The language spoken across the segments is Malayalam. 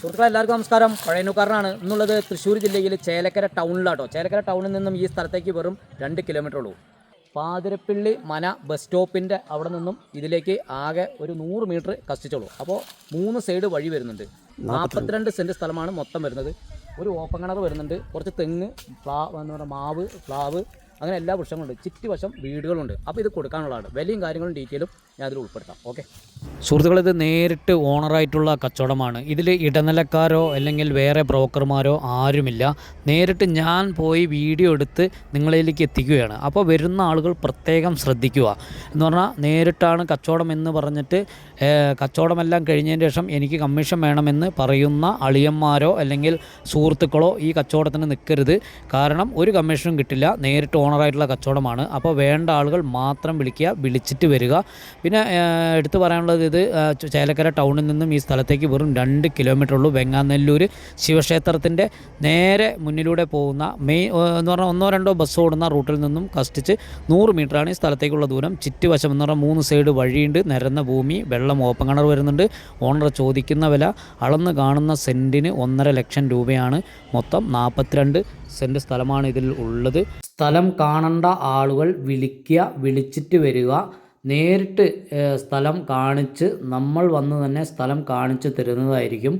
സുഹൃത്തുക്കളെ എല്ലാവർക്കും നമസ്കാരം. പഴയനുകാരനാണ് എന്നുള്ളത് തൃശ്ശൂർ ജില്ലയിൽ ചേലക്കര ടൗണിലാട്ടോ. ചേലക്കര ടൗണിൽ നിന്നും ഈ സ്ഥലത്തേക്ക് വെറും രണ്ട് കിലോമീറ്റർ ഉള്ളൂ. പാതിരപ്പള്ളി മന ബസ് സ്റ്റോപ്പിന്റെ അവിടെ നിന്നും ഇതിലേക്ക് ആകെ ഒരു നൂറ് മീറ്റർ കഷ്ടിച്ചുള്ളൂ അപ്പോൾ മൂന്ന് സൈഡ് വഴി വരുന്നുണ്ട്. നാൽപ്പത്തിരണ്ട് സെന്റ് സ്ഥലമാണ് മൊത്തം വരുന്നത്. ഒരു ഓപ്പൺ കിണർ വരുന്നുണ്ട്. കുറച്ച് തെങ്ങ് പ്ലാ എന്താ പറയുക മാവ് പ്ലാവ് അങ്ങനെ എല്ലാ വൃക്ഷങ്ങളുണ്ട്. ചുറ്റുവശം വീടുകളുണ്ട്. അപ്പോൾ ഇത് കൊടുക്കാനുള്ളതാണ്. വിലയും കാര്യങ്ങളും ഡീറ്റെയിലും ഞാൻ അതിൽ ഉൾപ്പെടുത്താം. ഓക്കെ? സുഹൃത്തുക്കൾ ഇത് നേരിട്ട് ഓണറായിട്ടുള്ള കച്ചവടമാണ്. ഇതിൽ ഇടനിലക്കാരോ അല്ലെങ്കിൽ വേറെ ബ്രോക്കർമാരോ ആരുമില്ല. നേരിട്ട് ഞാൻ പോയി വീഡിയോ എടുത്ത് നിങ്ങളിലേക്ക് എത്തിക്കുകയാണ്. അപ്പോൾ വരുന്ന ആളുകൾ പ്രത്യേകം ശ്രദ്ധിക്കുക. എന്ന് പറഞ്ഞാൽ നേരിട്ടാണ് കച്ചവടം എന്ന് പറഞ്ഞിട്ട് കച്ചവടമെല്ലാം കഴിഞ്ഞതിന് ശേഷം എനിക്ക് കമ്മീഷൻ വേണമെന്ന് പറയുന്ന അളിയന്മാരോ അല്ലെങ്കിൽ സുഹൃത്തുക്കളോ ഈ കച്ചവടത്തിന് നിൽക്കരുത്. കാരണം ഒരു കമ്മീഷനും കിട്ടില്ല. നേരിട്ട് ഓണറായിട്ടുള്ള കച്ചവടമാണ്. അപ്പോൾ വേണ്ട ആളുകൾ മാത്രം വിളിക്കുക വിളിച്ചിട്ട് വരിക. പിന്നെ എടുത്തു പറയാനുള്ളത് ഇത് ചേലക്കര ടൗണിൽ നിന്നും ഈ സ്ഥലത്തേക്ക് വെറും രണ്ട് കിലോമീറ്റർ ഉള്ളൂ. വെങ്ങാനെല്ലൂർ ശിവക്ഷേത്രത്തിന്റെ നേരെ മുന്നിലൂടെ പോകുന്ന മെയിൻ എന്ന് പറഞ്ഞാൽ ഒന്നോ രണ്ടോ ബസ് ഓടുന്ന റൂട്ടിൽ നിന്നും കഷ്ടിച്ച് നൂറ് മീറ്ററാണ് ഈ സ്ഥലത്തേക്കുള്ള ദൂരം. ചുറ്റുവശം എന്ന് പറഞ്ഞാൽ മൂന്ന് സൈഡ് വഴിയുണ്ട്. നിരന്ന ഭൂമി വെള്ളം ഓപ്പൺ കിണർ വരുന്നുണ്ട്. ഓണർ ചോദിക്കുന്ന വില അളന്ന് കാണുന്ന സെന്റിന് ഒന്നര ലക്ഷം രൂപയാണ്. മൊത്തം നാൽപ്പത്തിരണ്ട് സെന്റ് സ്ഥലമാണ് ഇതിൽ ഉള്ളത്. സ്ഥലം കാണേണ്ട ആളുകൾ വിളിക്കുക വിളിച്ചിട്ട് വരിക. നേരിട്ട് സ്ഥലം കാണിച്ച് നമ്മൾ വന്ന് തന്നെ സ്ഥലം കാണിച്ച് തരുന്നതായിരിക്കും.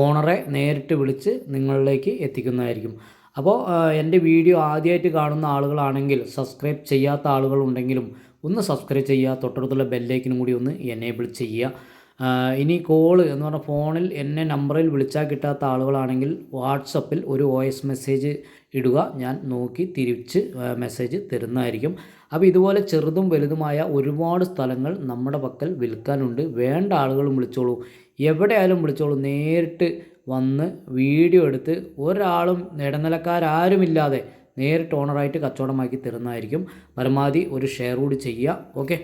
ഓണറെ നേരിട്ട് വിളിച്ച് നിങ്ങളിലേക്ക് എത്തിക്കുന്നതായിരിക്കും. അപ്പോൾ എന്റെ വീഡിയോ ആദ്യമായിട്ട് കാണുന്ന ആളുകളാണെങ്കിൽ സബ്സ്ക്രൈബ് ചെയ്യാത്ത ആളുകളുണ്ടെങ്കിലും ഒന്ന് സബ്സ്ക്രൈബ് ചെയ്യുക തൊട്ടടുത്തുള്ള ബെല്ലേക്കിനും കൂടി ഒന്ന് എനേബിൾ ചെയ്യുക. ഇനി കോൾ എന്ന് പറഞ്ഞാൽ ഫോണിൽ എന്നെ നമ്പറിൽ വിളിച്ചാൽ കിട്ടാത്ത ആളുകളാണെങ്കിൽ വാട്സപ്പിൽ ഒരു വോയിസ് മെസ്സേജ് ഇടുക. ഞാൻ നോക്കി തിരിച്ച് മെസ്സേജ് തരുന്നതായിരിക്കും. അപ്പോൾ ഇതുപോലെ ചെറുതും വലുതുമായ ഒരുപാട് സ്ഥലങ്ങൾ നമ്മുടെ പക്കൽ വിൽക്കാനുണ്ട്. വേണ്ട ആളുകളും വിളിച്ചോളൂ. എവിടെയായാലും വിളിച്ചോളൂ. നേരിട്ട് വന്ന് വീഡിയോ എടുത്ത് ഒരാളും ഇടനിലക്കാരാരുമില്ലാതെ നേരിട്ട് ഓണറായിട്ട് കച്ചവടമാക്കി തരുന്നതായിരിക്കും. പരമാവധി ഒരു ഷെയർ കൂടി ചെയ്യുക. ഓക്കെ